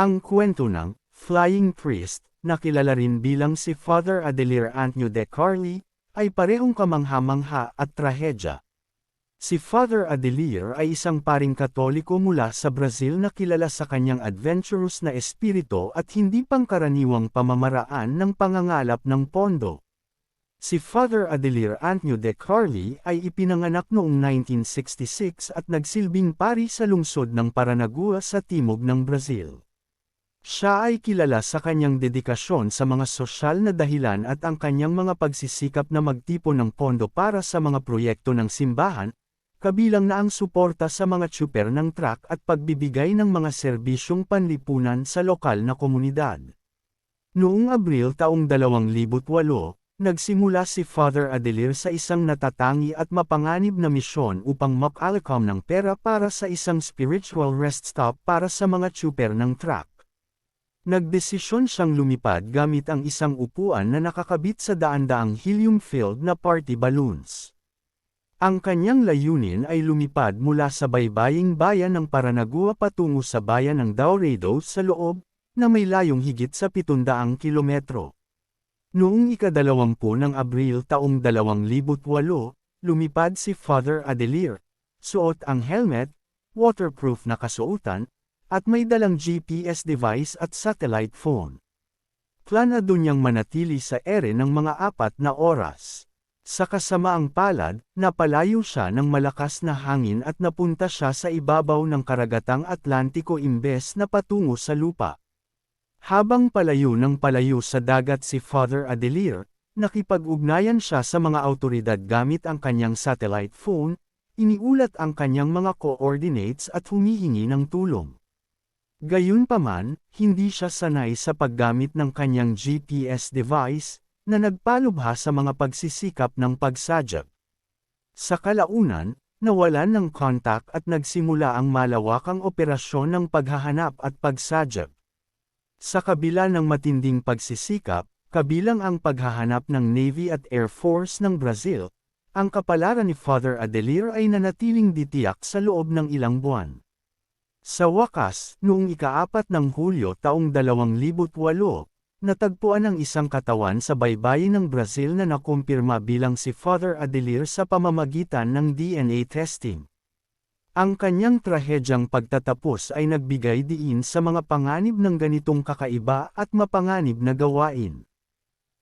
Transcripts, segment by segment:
Ang kwento ng Flying Priest, na kilala rin bilang si Father Adelir Antnio de Carli, ay parehong kamangha-mangha at trahedya. Si Father Adelir ay isang paring katoliko mula sa Brazil na kilala sa kanyang adventurous na espirito at hindi pangkaraniwang pamamaraan ng pangangalap ng pondo. Si Father Adelir Antnio de Carli ay ipinanganak noong 1966 at nagsilbing pari sa lungsod ng Paranagua sa timog ng Brazil. Siya ay kilala sa kanyang dedikasyon sa mga sosyal na dahilan at ang kanyang mga pagsisikap na magtipon ng pondo para sa mga proyekto ng simbahan, kabilang na ang suporta sa mga tsuper ng truck at pagbibigay ng mga serbisyong panlipunan sa lokal na komunidad. Noong Abril taong 2008, nagsimula si Father Adelir sa isang natatangi at mapanganib na misyon upang makalakam ng pera para sa isang spiritual rest stop para sa mga tsuper ng truck. Nagdesisyon siyang lumipad gamit ang isang upuan na nakakabit sa daan-daang helium-filled na party balloons. Ang kanyang layunin ay lumipad mula sa baybaying bayan ng Paranagua patungo sa bayan ng Dauredo sa loob, na may layong higit sa 700 kilometro. Noong ikadalawampu ng Abril taong 2008, lumipad si Father Adelir. Suot ang helmet, waterproof na kasuotan, at may dalang GPS device at satellite phone. Planado niyang manatili sa ere ng mga apat na oras. Sa kasamaang palad, napalayo siya ng malakas na hangin at napunta siya sa ibabaw ng karagatang Atlantiko imbes na patungo sa lupa. Habang palayo ng palayo sa dagat si Father Adelir, nakipag-ugnayan siya sa mga autoridad gamit ang kanyang satellite phone, iniulat ang kanyang mga coordinates at humihingi ng tulong. Gayunpaman, hindi siya sanay sa paggamit ng kanyang GPS device, na nagpalubha sa mga pagsisikap ng pagsadyag. Sa kalaunan, nawalan ng kontak at nagsimula ang malawakang operasyon ng paghahanap at pagsadyag. Sa kabila ng matinding pagsisikap, kabilang ang paghahanap ng Navy at Air Force ng Brazil, ang kapalaran ni Father Adelir ay nanatiling ditiyak sa loob ng ilang buwan. Sa wakas, noong ikaapat ng Hulyo taong 2008, Natagpuan ang isang katawan sa baybayin ng Brazil na nakumpirma bilang si Father Adelir sa pamamagitan ng DNA testing. Ang kanyang trahedyang pagtatapos ay nagbigay diin sa mga panganib ng ganitong kakaiba at mapanganib na gawain.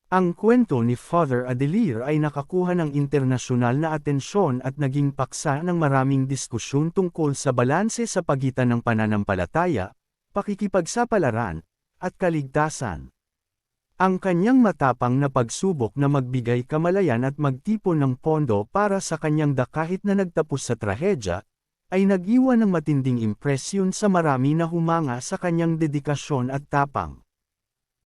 Ang kwento ni Father Adelir ay nakakuha ng internasyonal na atensyon at naging paksa ng maraming diskusyon tungkol sa balanse sa pagitan ng pananampalataya, pakikipagsapalaran, at kaligtasan. Ang kanyang matapang na pagsubok na magbigay kamalayan at magtipon ng pondo para sa kanyang dakahit na nagtapos sa trahedya, ay nag-iwan ng matinding impresyon sa marami na humanga sa kanyang dedikasyon at tapang.